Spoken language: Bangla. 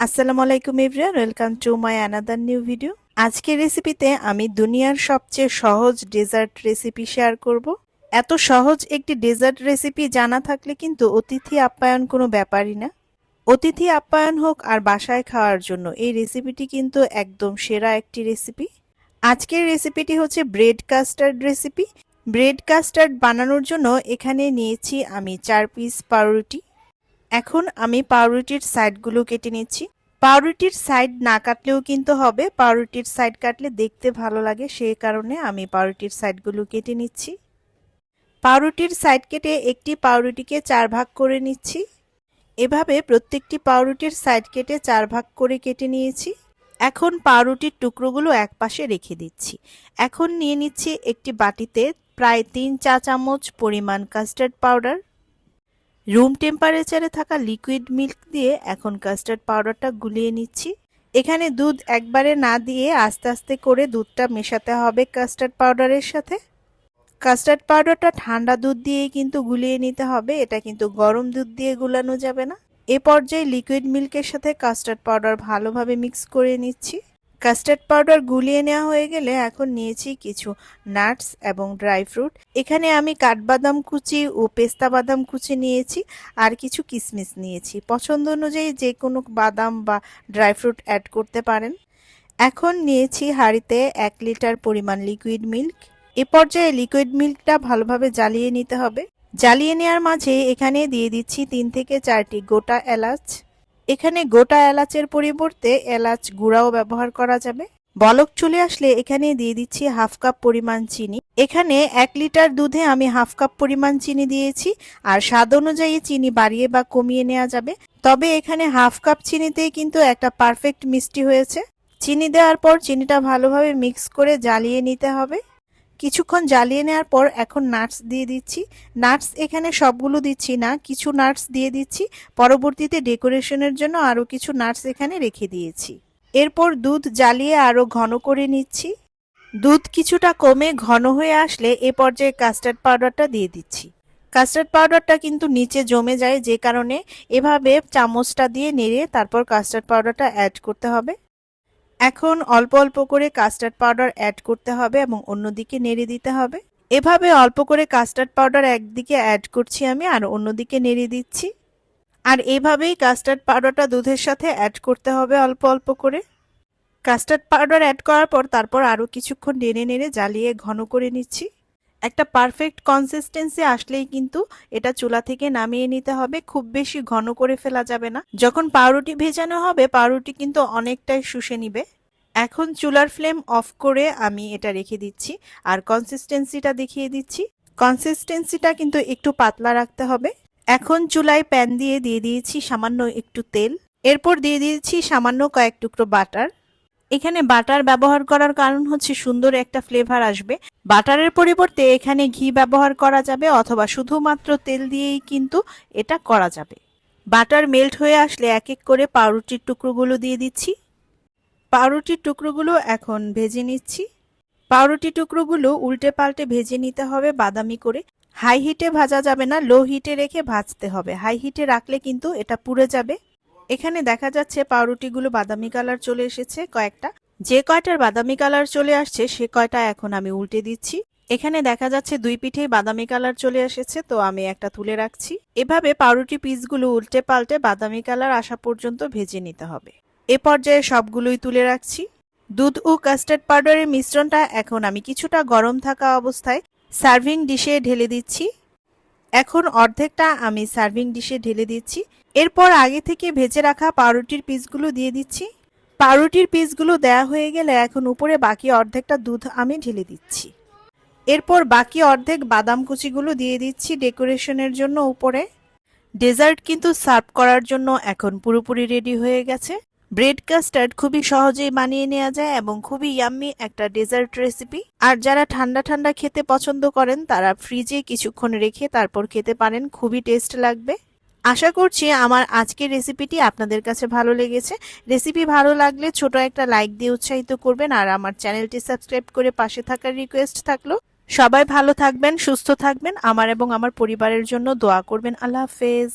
আসসালামু আলাইকুম everyone, welcome to my another new video. আজকের রেসিপিতে আমি দুনিয়ার সবচেয়ে সহজ ডেজার্ট রেসিপি শেয়ার করব। এত সহজ একটি ডেজার্ট রেসিপি জানা থাকলে কিন্তু অতিথি আপ্যায়ন কোনো ব্যাপারই না। অতিথি আপ্যায়ন হোক আর বাসায় খাওয়ার জন্য, এই রেসিপিটি কিন্তু একদম সেরা একটি রেসিপি। আজকের রেসিপিটি হচ্ছে bread custard recipe. Bread custard বানানোর জন্য এখানে নিয়েছি আমি চার পিস পাউরুটি। এখন আমি পাউরুটির সাইডগুলো কেটে নিচ্ছি। পাউরুটির সাইড না কাটলেও কিন্তু হবে। পাউরুটির সাইড কাটলে দেখতে ভালো লাগে সেই কারণে আমি পাউরুটির সাইডগুলো কেটে নিচ্ছি। পাউরুটির সাইড কেটে একটি পাউরুটিকে চার ভাগ করে নিচ্ছি। এভাবে প্রত্যেকটি পাউরুটির সাইড কেটে চার ভাগ করে কেটে নিয়েছি। এখন পাউরুটির টুকরোগুলো এক পাশে রেখে দিচ্ছি। এখন নিয়ে নিচ্ছি একটি বাটিতে প্রায় তিন চা চামচ পরিমাণ কাস্টার্ড পাউডার। রুম টেম্পারেচারে থাকা লিকুইড মিল্ক দিয়ে এখন কাস্টার্ড পাউডারটা গুলিয়ে নিচ্ছি। এখানে দুধ একবারে না দিয়ে আস্তে আস্তে করে দুধটা মেশাতে হবে কাস্টার্ড পাউডারের সাথে। কাস্টার্ড পাউডারটা ঠান্ডা দুধ দিয়েই কিন্তু গুলিয়ে নিতে হবে, এটা কিন্তু গরম দুধ দিয়ে গুলানো যাবে না। এ পর্যায়ে লিকুইড মিল্কের সাথে কাস্টার্ড পাউডার ভালোভাবে মিক্স করে নিচ্ছি। কাস্টার্ড পাউডার গুলিয়ে নেওয়া হয়ে গেলে এখন নিয়েছি কিছু নাটস এবং ড্রাই ফ্রুট। এখানে আমি কাঠবাদাম কুচি ও পেস্তা বাদাম কুচি নিয়েছি আর কিছু কিশমিশ নিয়েছি। পছন্দ অনুযায়ী যে কোনো বাদাম বা ড্রাই ফ্রুট অ্যাড করতে পারেন। এখন নিয়েছি হাঁড়িতে এক লিটার পরিমাণ লিকুইড মিল্ক। এ পর্যায়ে লিকুইড মিল্কটা ভালোভাবে জ্বালিয়ে নিতে হবে। জ্বালিয়ে নেওয়ার মাঝে এখানে দিয়ে দিচ্ছি তিন থেকে চারটি গোটা এলাচ। এখানে গোটা এলাচের পরিবর্তে এলাচ গুঁড়াও ব্যবহার করা যাবে। বলক চলে আসলে এখানে দিয়ে দিচ্ছি হাফ কাপ পরিমাণ চিনি। এখানে এক লিটার দুধে আমি হাফ কাপ পরিমাণ চিনি দিয়েছি আর স্বাদ অনুযায়ী চিনি বাড়িয়ে বা কমিয়ে নেওয়া যাবে। তবে এখানে হাফ কাপ চিনিতেই কিন্তু একটা পারফেক্ট মিষ্টি হয়েছে। চিনি দেওয়ার পর চিনিটা ভালোভাবে মিক্স করে জ্বালিয়ে নিতে হবে। কিছুক্ষণ জ্বালিয়ে নেওয়ার পর এখন নাটস দিয়ে দিচ্ছি। নাটস এখানে সবগুলো দিচ্ছি না, কিছু নাটস দিয়ে দিচ্ছি। পরবর্তীতে ডেকোরেশনের জন্য আরও কিছু নাটস এখানে রেখে দিয়েছি। এরপর দুধ জ্বালিয়ে আরও ঘন করে নিচ্ছি। দুধ কিছুটা কমে ঘন হয়ে আসলে এ পর্যায়ে কাস্টার্ড পাউডারটা দিয়ে দিচ্ছি। কাস্টার্ড পাউডারটা কিন্তু নিচে জমে যায় যে কারণে এভাবে চামচটা দিয়ে নেড়ে তারপর কাস্টার্ড পাউডারটা অ্যাড করতে হবে। এখন অল্প অল্প করে কাস্টার্ড পাউডার অ্যাড করতে হবে এবং অন্যদিকে নেড়ে দিতে হবে। এভাবে অল্প করে কাস্টার্ড পাউডার একদিকে অ্যাড করছি আমি আর অন্যদিকে নেড়ে দিচ্ছি। আর এভাবেই কাস্টার্ড পাউডারটা দুধের সাথে অ্যাড করতে হবে অল্প অল্প করে। কাস্টার্ড পাউডার অ্যাড করার পর তারপর আরও কিছুক্ষণ নেড়ে নেড়ে জ্বালিয়ে ঘন করে নিচ্ছি। একটা পারফেক্ট কনসিস্টেন্সি আসলেই কিন্তু এটা চুলা থেকে নামিয়ে নিতে হবে, খুব বেশি ঘন করে ফেলা যাবে না। যখন পাউরুটি ভেজানো হবে, পাউরুটি কিন্তু অনেকটাই শুষে নিবে। এখন চুলার ফ্লেম অফ করে আমি এটা রেখে দিচ্ছি আর কনসিস্টেন্সিটা দেখিয়ে দিচ্ছি। কনসিস্টেন্সিটা কিন্তু একটু পাতলা রাখতে হবে। এখন চুলায় প্যান দিয়ে দিয়ে দিয়েছি সামান্য একটু তেল। এরপর দিয়ে দিয়েছি সামান্য কয়েক টুকরো বাটার এখানে বাটার ব্যবহার করার কারণ হচ্ছে সুন্দর একটা ফ্লেভার আসবে। বাটারের পরিবর্তে এখানে ঘি ব্যবহার করা যাবে অথবা শুধুমাত্র তেল দিয়েই কিন্তু এটা করা যাবে। বাটার মেল্ট হয়ে আসলে এক এক করে পাউরুটির টুকরোগুলো দিয়ে দিচ্ছি। পাউরুটির টুকরোগুলো এখন ভেজে নিচ্ছি। পাউরুটি টুকরোগুলো উল্টে পাল্টে ভেজে নিতে হবে বাদামি করে। হাই হিটে ভাজা যাবে না লো হিটে রেখে ভাজতে হবে। হাই হিটে রাখলে কিন্তু এটা পুড়ে যাবে। এখানে দেখা যাচ্ছে পাউরুটিগুলো বাদামি কালার চলে এসেছে, কয়েকটা। যে কয়টার বাদামি কালার চলে আসছে, সে কয়টা এখন আমি উল্টে দিচ্ছি। এখানে দেখা যাচ্ছে দুই পিঠেই বাদামি কালার চলে এসেছে, তো আমি একটা তুলে রাখছি। এভাবে পাউরুটি পিসগুলো উল্টে পাল্টে বাদামি কালার আসা পর্যন্ত ভেজে নিতে হবে। এ পর্যায়ে সবগুলোই তুলে রাখছি। দুধ ও কাস্টার্ড পাউডারের মিশ্রণটা এখন আমি কিছুটা গরম থাকা অবস্থায় সার্ভিং ডিশে ঢেলে দিচ্ছি। এখন অর্ধেকটা আমি সার্ভিং ডিশে ঢেলে দিচ্ছি। এরপর আগে থেকে ভেজে রাখা পাউরুটির পিসগুলো দিয়ে দিচ্ছি। পাউরুটির পিসগুলো দেয়া হয়ে গেলে এখন উপরে বাকি অর্ধেকটা দুধ আমি ঢেলে দিচ্ছি। এরপর বাকি অর্ধেক বাদাম কুচিগুলো দিয়ে দিচ্ছি ডেকোরেশনের জন্য উপরে। ডেজার্ট কিন্তু সার্ভ করার জন্য এখন পুরোপুরি রেডি হয়ে গেছে। ব্রেড কাস্টার্ড খুবই সহজেই বানিয়ে নেওয়া যায় এবং খুবই ইয়াম্মি একটা ডেজার্ট রেসিপি আর যারা ঠান্ডা ঠান্ডা খেতে পছন্দ করেন, তারা ফ্রিজে কিছুক্ষণ রেখে তারপর খেতে পারেন, খুবই টেস্ট লাগবে। আশা করছি আমার আজকের রেসিপিটি আপনাদের কাছে ভালো লেগেছে। রেসিপি ভালো লাগলে ছোট একটা লাইক দিয়ে উৎসাহিত করবেন আর আমার চ্যানেলটি সাবস্ক্রাইব করে পাশে থাকার রিকোয়েস্ট থাকল। সবাই ভালো থাকবেন, সুস্থ থাকবেন, আমার এবং আমার পরিবারের জন্য দোয়া করবেন। আল্লাহ হাফেজ।